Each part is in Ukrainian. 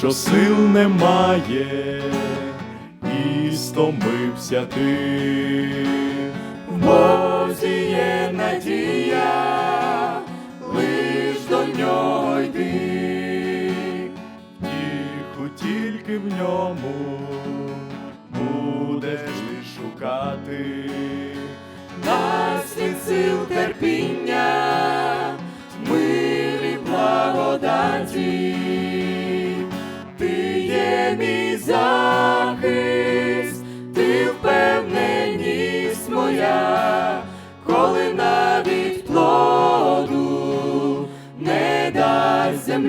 що сил немає, і стомився ти. В Бозі є надія, лиш до нього йди, втіху тільки в ньому будеш ти шукати.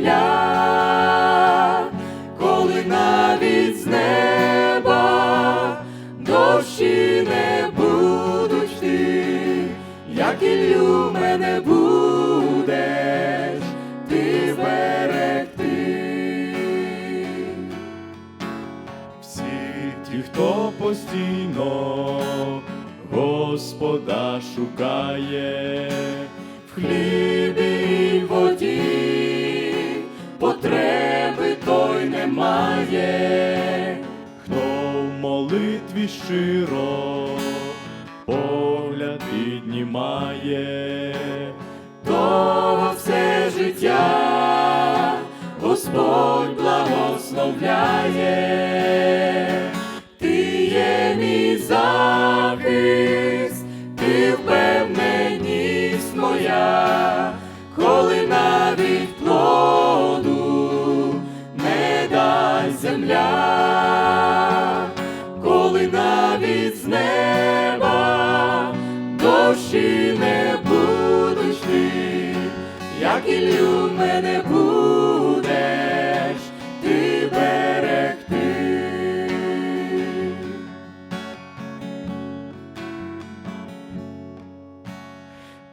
Земля, коли навіть з неба дощі не будуть ти, як іллю мене будеш ти берегти. Всі ті, хто постійно Господа шукає в хлібі немає, хто в молитві щиро погляд піднімає, того все життя Господь благословляє, ти є мій захист, ти впевненість моя, коли навіть плоду коли навіть з неба дощі не будуть йти, як іллю мене будеш ти берегти.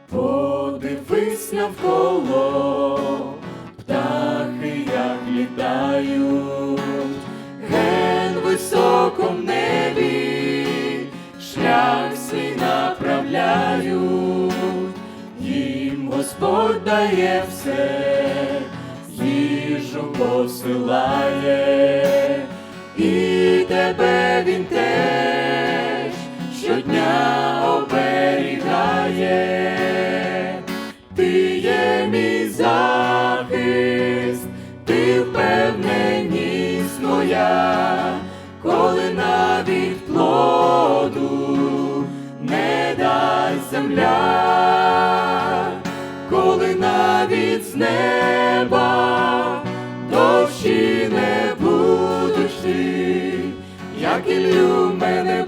Подивись навколо, Господь дає все, їжу посилає, і тебе він теж щодня оберігає. Ти є мій захист, ти впевненість моя, коли навіть плоду не дасть земля, навіть з неба довші не будеш ти, як іллю мене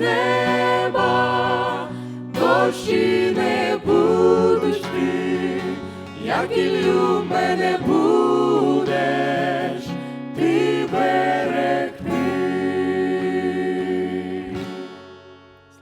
неба дощі не будуть ти, як люб мене буде.